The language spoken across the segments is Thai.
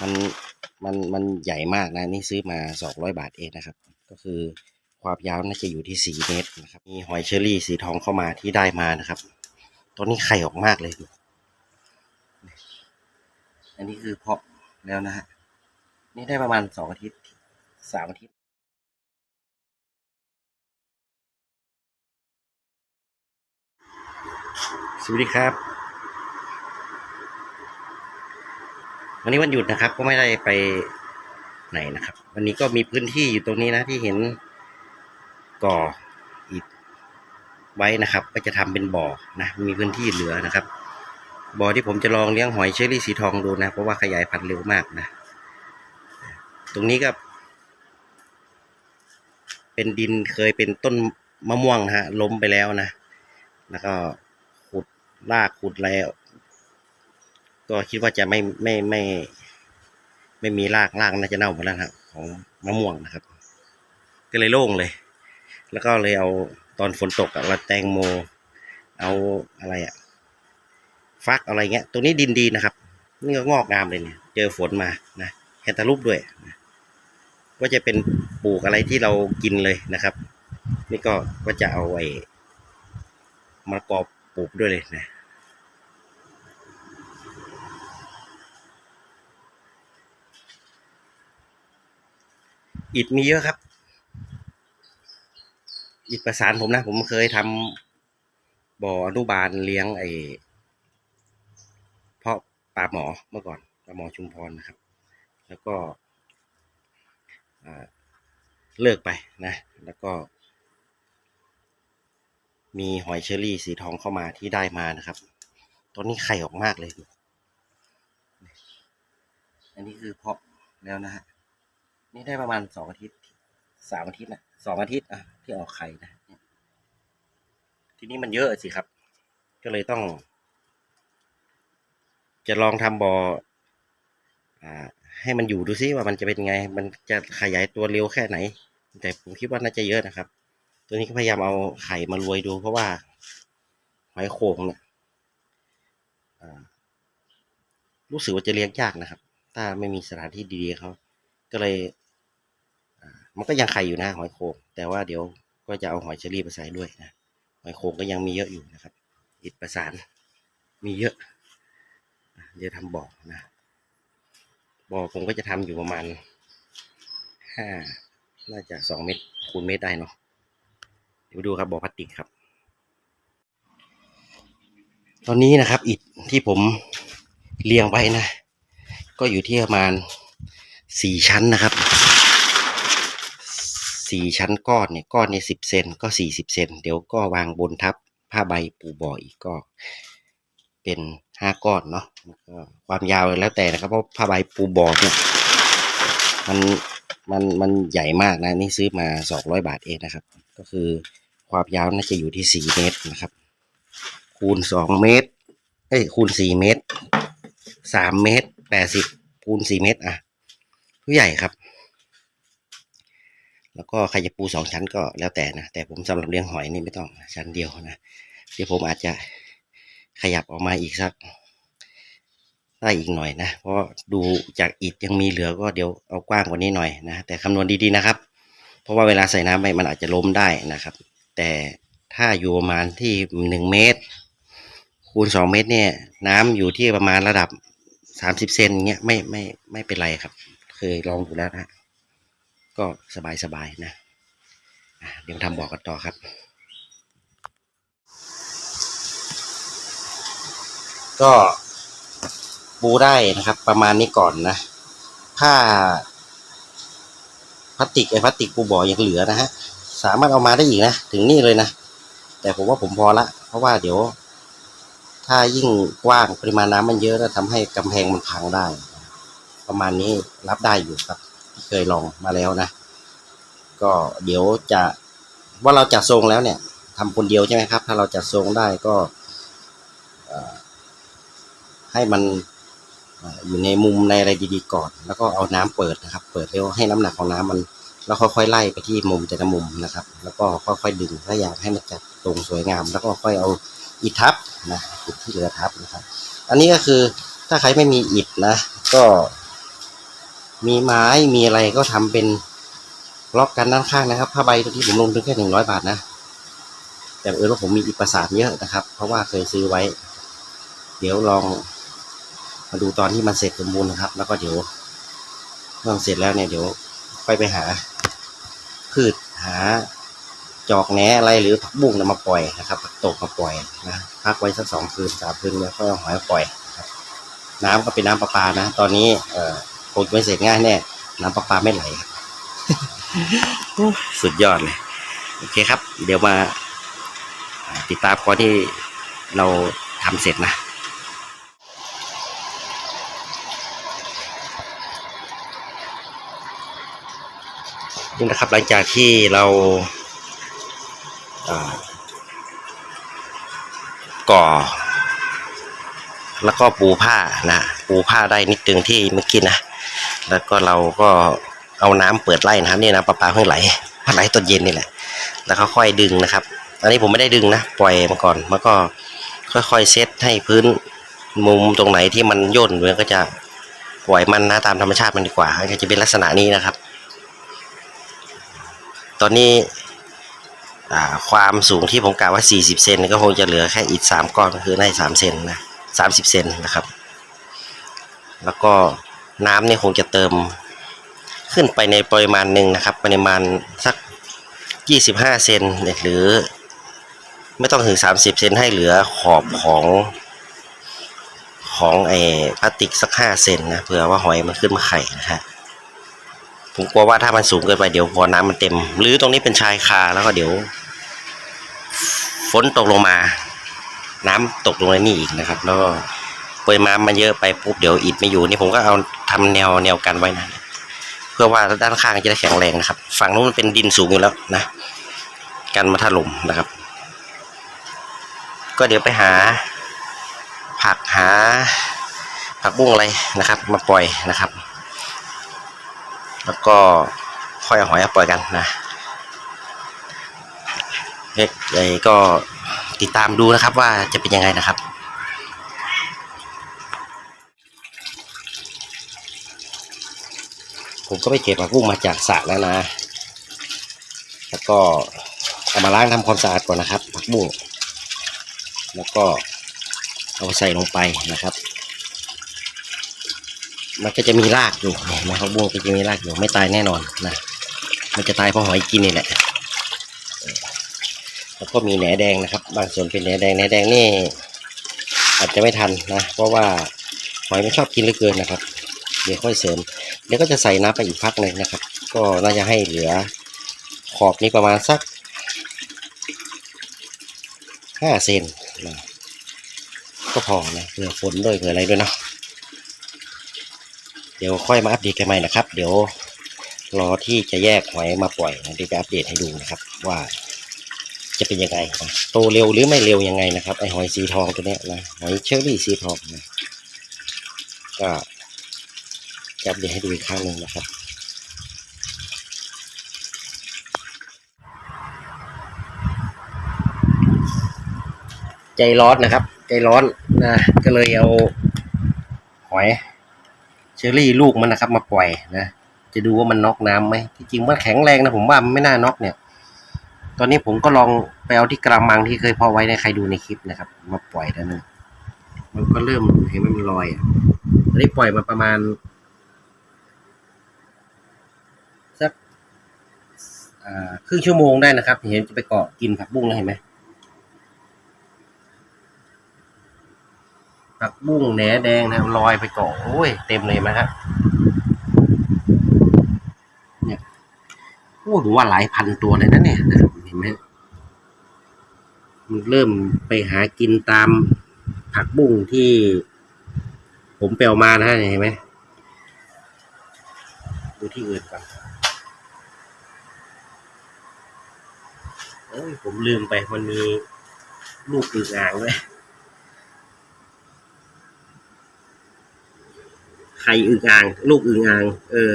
มันมันมันใหญ่มากนะนี่ซื้อมาสองร้อยบาทเองนะครับ ก็คือความยาวน่าจะอยู่ที่สี่เมตรนะครับมีหอยเชอรี่สีทองเข้ามาที่ได้มานะครับตัวนี้ไข่ออกมากเลยดูอันนี้คือเพาะแล้วนะฮะนี่ได้ประมาณสองอาทิตย์สามอาทิตย์สวัสดีครับ วันนี้วันหยุดนะครับ ก็ไม่ได้ไปไหนนะครับ วันนี้ก็มีพื้นที่อยู่ตรงนี้นะที่เห็นก่ออิฐไว้นะครับ ก็จะทำเป็นบ่อนะ มีพื้นที่เหลือนะครับ บ่อที่ผมจะลองเลี้ยงหอยเชอรี่สีทองดูนะ เพราะว่าขยายพันธุ์เร็วมากนะ ตรงนี้ก็ เป็นดินเคยเป็นต้นมะม่วงฮะล้มไปแล้วนะ แล้วก็ขุดรากขุดแล้ว ก็คิดว่าจะไม่ไม่ไม่ ไม่มีรากรากน่าจะเน่าหมดแล้วครับของมะม่วงนะครับ ก็เลยโล่งเลย แล้วก็เลยเอาตอนฝนตกเราแตงโม เอาอะไรอะฟักอะไรเงี้ย ตรงนี้ดินดีนะครับ นี่ก็งอกงามเลยเนี่ย เจอฝนมานะแคนตาลูปด้วยนะก็จะเป็นปลูกอะไรที่เรากินเลยนะครับ นี่ก็ก็จะเอาไอ้มะกอปลูกด้วยเลยนะ อิฐมีเยอะครับ อิฐประสานผมนะ ผมเคยทำบ่ออนุบาลเลี้ยงไอ้เพาะปลาหมอเมื่อก่อนปลาหมอชุมพรนะครับ แล้วก็เลิกไปนะ แล้วก็ มีหอยเชอรี่สีทองเข้ามาที่ได้มานะครับตัวนี้ไข่ออกมากเลย อันนี้คือเพาะแล้วนะฮะ นี่ได้ประมาณสองอาทิตย์สามอาทิตย์นะสองอาทิตย์อะที่ออกไข่นะทีนี้มันเยอะสิครับ ก็เลยต้อง จะลองทำบอ่อาให้มันอยู่ดูซิว่ามันจะเป็นไง มันจะขยายตัวเร็วแค่ไหน แต่ผมคิดว่าน่าจะเยอะนะครับ ตัวนี้ก็พยายามเอาไข่มารวยดูเพราะว่าหอยโข่งเนี่ยรู้สึกว่าจะเลี้ยงยากนะครับ ถ้าไม่มีสถานที่ดีๆเขาก็เลย มันก็ยังไข่อยู่นะหอยโขงแต่ว่าเดี๋ยวก็จะเอาหอยเชอรี่ไปใส่ด้วยนะหอยโขงก็ยังมีเยอะอยู่นะครับ อิฐประสานมีเยอะ เดี๋ยวทำบ่อนะบ่อผมก็จะทำอยู่ประมาณห้าน่าจะสองเมตรคูณเมตรได้เนาะเดี๋ยวดูครับบ่อพลาสติกครับ ตอนนี้นะครับ อิฐที่ผมเรียงไว้นะ ก็อยู่ที่ประมาณสี่ชั้นนะครับ สี่ชั้นก้อนเนี่ยก้อนเนี่ยสิบเซนก็สี่สิบเซนเดี๋ยวก็วางบนทับผ้าใบปูบ่ออีกก็ เป็นห้าก้อนเนาะความยาวแล้วแต่นะครับเพราะผ้าใบปูบ่อเนี่ยมันมันมันใหญ่มากนะนี่ซื้อมาสองร้อยบาทเองนะครับ ก็คือความยาวน่าจะอยู่ที่สี่เมตรนะครับ คูณสองเมตรเอ้ยคูณสี่เมตรสามเมตรแปดสิบคูณสี่เมตรอะผู้ใหญ่ครับ แล้วก็ใครจะปูสองชั้นก็แล้วแต่นะ แต่ผมสำหรับเลี้ยงหอยนี่ไม่ต้องชั้นเดียวนะ เดี๋ยวผมอาจจะขยับออกมาอีกสักได้อีกหน่อยนะ เพราะดูจากอิฐยังมีเหลือก็เดี๋ยวเอากว้างกว่านี้หน่อยนะ แต่คำนวณดีๆนะครับ เพราะว่าเวลาใส่น้ำไปมันอาจจะล้มได้นะครับ แต่ถ้าอยู่ประมาณที่หนึ่งเมตร คูณสองเมตรเนี่ย น้ำอยู่ที่ประมาณระดับสามสิบเซนเงี้ยไม่ไม่ไม่เป็นไรครับ เคยลองดูแล้วนะ ก็สบายสบายๆนะเดี๋ยวทำบอกกันต่อครับ ก็ปูได้นะครับ ประมาณนี้ก่อนนะ ผ้าพลาสติกไอ้พลาสติกปูบ่อยังเหลือนะฮะ สามารถเอามาได้อีกนะ ถึงนี่เลยนะ แต่ผมว่าผมพอละ เพราะว่าเดี๋ยว ถ้ายิ่งกว้างปริมาณน้ำมันเยอะแล้วทำให้กำแพงมันพังได้ ประมาณนี้รับได้อยู่ครับที่เคยลองมาแล้วนะ ก็เดี๋ยวจะว่าเราจัดทรงแล้วเนี่ยทำคนเดียวใช่ไหมครับ ถ้าเราจัดทรงได้ก็ให้มันอยู่ในมุมในอะไรดีๆก่อน แล้วก็เอาน้ำเปิดนะครับ เปิดเร็วให้น้ำหนักของน้ำมันแล้วค่อยๆไล่ไปที่มุมแต่ละมุมนะครับ แล้วก็ค่อยๆดึงถ้าอยากให้มันจัดตรงสวยงาม แล้วก็ค่อยเอาอิฐทับนะอิฐที่เหลือทับนะครับ อันนี้ก็คือถ้าใครไม่มีอิฐนะ ก็มีไม้มีอะไรก็ทำเป็น ล็อกกันด้านข้างนะครับผ้าใบตัวที่ผมลงทุนแค่หนึ่งร้อยบาทนะ แต่เออว่าผมมีอิฐประสาทเยอะนะครับ เพราะว่าเคยซื้อไว้ เดี๋ยวลองมาดูตอนที่มันเสร็จสมบูรณ์นะครับ แล้วก็เดี๋ยวเมื่อเสร็จแล้วเนี่ยเดี๋ยวค่อยไปหา พืชหาจอกแหนอะไรหรือผักบุ้งนะมาปล่อยนะครับผักตกมาปล่อยนะพักไว้สักสองคืนสามคืนแล้วก็เอาหอยปล่อยนะครับน้ำก็เป็นน้ำประปานะ ตอนนี้เอ่อคงไม่เสร็จง่ายแน่ น้ำประปาไม่ไหลครับ สุดยอดเลย โอเคครับ เดี๋ยวมาติดตามตอนที่เราทำเสร็จนะนี่นะครับหลังจากที่เราอ่าก่อ แล้วก็ปูผ้านะปูผ้าได้นิดนึงที่เมื่อกี้นะ แล้วก็เราก็ เอาน้ำเปิดไล่นะครับนี่นะประปาเพิ่งไหลไหลตอนเย็นนี่แหละ แล้วก็ค่อยดึงนะครับ อันนี้ผมไม่ได้ดึงนะปล่อยมาก่อนแล้วก็ค่อยๆเซตให้พื้นมุมตรงไหนที่มันย่นมันก็จะปล่อยมันนะตามธรรมชาติมันดีกว่าก็จะเป็นลักษณะนี้นะครับ ตอนนี้ความสูงที่ผมกะว่า 40 เซนก็คงจะเหลือแค่อิฐสามก้อนคือได้ 3 เซนนะ 30 เซนนะครับ แล้วก็น้ำเนี่ยคงจะเติม ขึ้นไปในปริมาณหนึ่งนะครับปริมาณสัก 25 เซนหรือ ไม่ต้องถึง 30 เซนให้เหลือขอบของของไอ้พลาสติกสัก 5 เซนนะเผื่อว่าหอยมันขึ้นมาไข่นะฮะผมกลัวว่าถ้ามันสูงเกินไปเดี๋ยวพอน้ำมันเต็ม หรือตรงนี้เป็นชายคาแล้วก็เดี๋ยวฝนตกลงมา น้ำตกลงในนี่อีกนะครับ แล้วก็ปริมาณมันเยอะไปปุ๊บเดี๋ยวอิฐไม่อยู่นี่ผมก็เอาทำแนวแนวกันไว้นะ พื่อว่าด้านข้างจะได้แข็งแรงนะครับ ฝั่งนู้นมันเป็นดินสูงอยู่แล้วนะกันมาถล่มนะครับ ก็เดี๋ยวไปหา ผักหา ผักบุ้งอะไรนะครับ มาปล่อยนะครับ แล้วก็ค่อยเอาหอยมาปล่อยกันนะเล็กใหญ่ก็ติดตามดูนะครับว่าจะเป็นยังไงนะครับ ผมก็ไปเก็บผักบุ้งมาจากสระแล้วนะ แล้วก็เอามาล้างทำความสะอาดก่อนนะครับ ผักบุ้งแล้วก็เอาใส่ลงไปนะครับ มันก็จะมีรากอยู่นไหมผักบุ้งก็จะมีรากอยู่ไม่ตายแน่นอนนะ มันจะตายเพราะหอยกินนี่แหละแล้วก็มีแหนแดงนะครับ บางส่วนเป็นแหนแดงแหนแดงนี่อาจจะไม่ทันนะ เพราะว่าหอยไม่ชอบกินเหลือเกินนะครับ เดี๋ยวค่อยเสริม เดี๋ยวก็จะใส่น้ำไปอีกพักหนึ่งนะครับ ก็น่าจะให้เหลือขอบนี้ประมาณสักห้าเซนนะก็พอนะเผื่อฝนด้วยเผื่ออะไรด้วยเนาะเดี๋ยวค่อยมาอัปเดตกันใหม่นะครับ เดี๋ยวรอที่จะแยกหอยมาปล่อยนะเดี๋ยวจะอัปเดตให้ดูนะครับ ว่าจะเป็นยังไงนะโตเร็วหรือไม่เร็วยังไงนะครับไอหอยสีทองตัวเนี้ยนะหอยเชอรี่สีทองนะก็ จะอัปเดตให้ดูอีกครั้งหนึ่งนะครับ ใจร้อนนะครับ ใจร้อนนะก็เลยเอาหอยเชอรี่ลูกมันนะครับ มาปล่อยนะจะดูว่ามันน็อกน้ำไหมที่จริงมันแข็งแรงนะผมว่ามันไม่น่าน็อกเนี่ย ตอนนี้ผมก็ลองไปเอาที่กระมังที่เคยพาะไว้ในใครดูในคลิปนะครับ มาปล่อยแล้วนะมันก็เริ่มเห็นมมันลอยอะตอนนี้ปล่อยมาประมาณสักอ่า ครึ่งชั่วโมงได้นะครับ เห็นจะไปเกาะกินผักบุ้งแล้วเห็นไหมผักบุ้งแหนแดงนะลอยไปเกาะโอ้ยเต็มเลยไหมครับโอ้ดูว่าหลายพันตัวเลยนะเนี่ยนะเห็นไหมมันเริ่มไปหากินตามผักบุ้งที่ ผมไปเอามานะฮะเห็นไหมดูที่อื่นก่อน เอ้ยผมลืมไปมันมีลูกอึ่งอ่างด้วยไข่อึ่งอ่าง ลูกอึ่งอ่าง เออ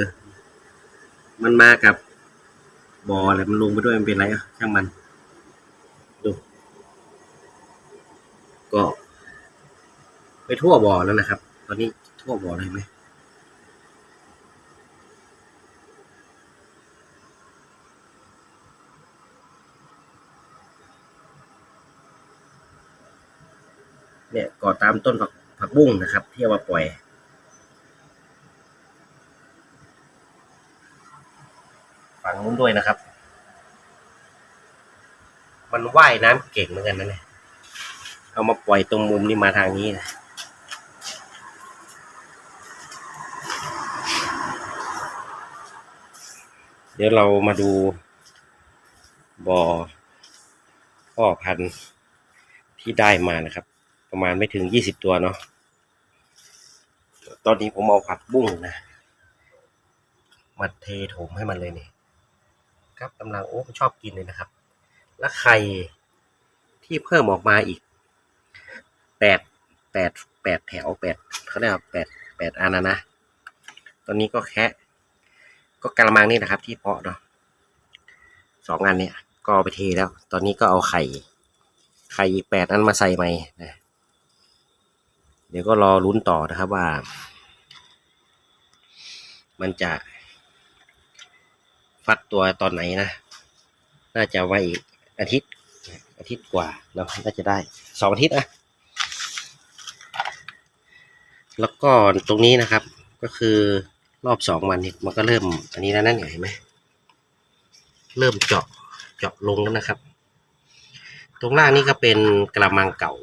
มันมากับบออะไรมันลงไปด้วยมันเป็นไรอะช่างมันดูก็ ไปทั่วบ่อแล้วนะครับ ตอนนี้ทั่วบ่อเลยไหม เนี่ยก่อตามต้นผักผักบุ้งนะครับ ที่เอามาปล่อย ฝั่งนู้นด้วยนะครับ มันว่ายน้ำเก่งเหมือนกันนะเนี่ยเอามาปล่อยตรงมุมนี้มาทางนี้นะเดี๋ยวเรามาดูบ่อพ่อพันธุ์ที่ได้มานะครับ ประมาณไม่ถึงยี่สิบตัวเนาะตอนนี้ผมเอาผักบุ้งนะมาเทโถมให้มันเลยเนี่ยครับกำลังโอ้ชอบกินเลยนะครับ แล้วไข่ที่เพิ่มออกมาอีกแปดแปดแปดแถวแปดเขาเรียกว่าแปดแปดอันนะนะตอนนี้ก็แค่ก็กระมังนี่นะครับ ที่เพาะเนาะสองอันเนี่ยก็ไปเทแล้ว ตอนนี้ก็เอาไข่ ไข่อีกแปดอันมาใส่ใหม่นะ เดี๋ยวก็รอลุ้นต่อนะครับว่า มันจะ ฟัดตัวตอนไหนนะ น่าจะไว้อีกอาทิตย์ อาทิตย์กว่าเนาน่าจะได้สองอาทิตย์อะแล้วก็ตรงนี้นะครับ ก็คือรอบสองวันนี้มันก็เริ่ม อันนี้แล้วนั่นเห็นไหมเริ่มเจาะเจาะลงแล้วนะครับ ตรงล่างนี่ก็เป็นกระมังเก่า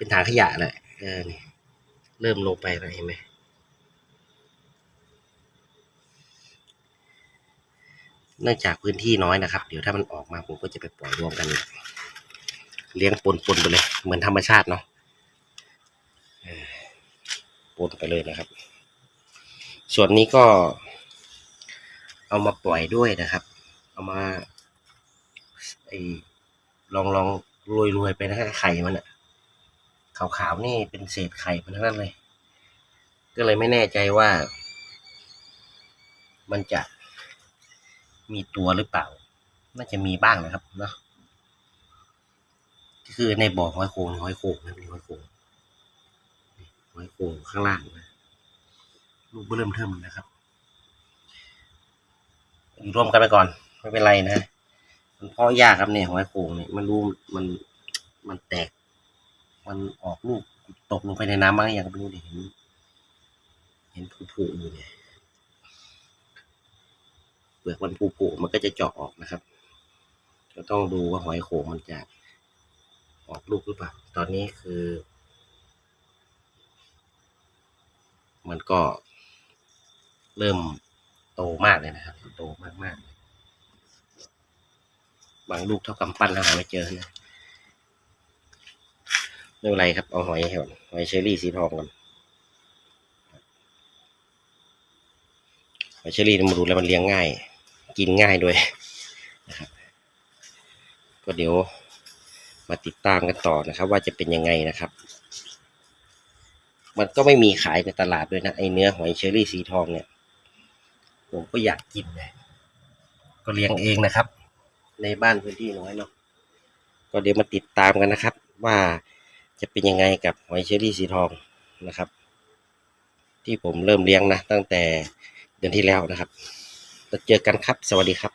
เป็นถังขยะแหละเออนี่เริ่มลงไปแล้วเห็นไหมเนื่องจากพื้นที่น้อยนะครับ เดี๋ยวถ้ามันออกมาผมก็จะไปปล่อยรวมกัน เลี้ยงปนๆไปเลย เหมือนธรรมชาติเนาะปนไปเลยนะครับ ส่วนนี้ก็ เอามาปล่อยด้วยนะครับ เอามาไอลองลองโรยรวยไปนะฮะไข่มันอะ ขาวๆนี่เป็นเศษไข่มันทั้งนั้นเลย ก็เลยไม่แน่ใจว่า มันจะมีตัวหรือเปล่า น่าจะมีบ้างนะครับเนาะคือในบ่อหอยโขงหอยโขงนะมีหอยโขงนี่หอยโขงข้างล่างนะลูกเริ่มเทิมนะครับอยู่ร่วมกันไปก่อน ไม่เป็นไรนะมันเพาะยากครับเนี่ยหอยโขงเนี่ยมันรู้มันมันแตก มันออกลูกตกลงไปในน้ำบ้างอย่างก็ไม่รู้เดียวเห็น เห็นผุๆอยู่เนี่ยเปลือกมันผุๆมันก็จะเจาะออกนะครับก็ต้องดูว่าหอยโขงมันจะออกลูกหรือเปล่า ตอนนี้คือ มันก็เริ่มโตมากเลยนะครับ โตมากมากๆบางลูกเท่ากำปั้นแล้วหาไม่เจอนะ ไม่เป็นไรครับ เอาหอยก่อนหอยเชอรี่สีทองก่อนหอยเชอรี่มาดูแล้วมันเลี้ยงง่าย กินง่ายด้วยนะครับก็เดี๋ยวมาติดตามกันต่อนะครับ ว่าจะเป็นยังไงนะครับ มันก็ไม่มีขายในตลาดด้วยนะไอเนื้อหอยเชอรี่สีทองเนี่ย ผมก็อยากกินเลยก็เลี้ยงเองนะครับ ในบ้านพื้นที่น้อยเนาะก็เดี๋ยวมาติดตามกันนะครับ ว่า จะเป็นยังไงกับหอยเชอรี่สีทองนะครับ ที่ผมเริ่มเลี้ยงนะ ตั้งแต่เดือนที่แล้วนะครับแล้วเจอกันครับ สวัสดีครับ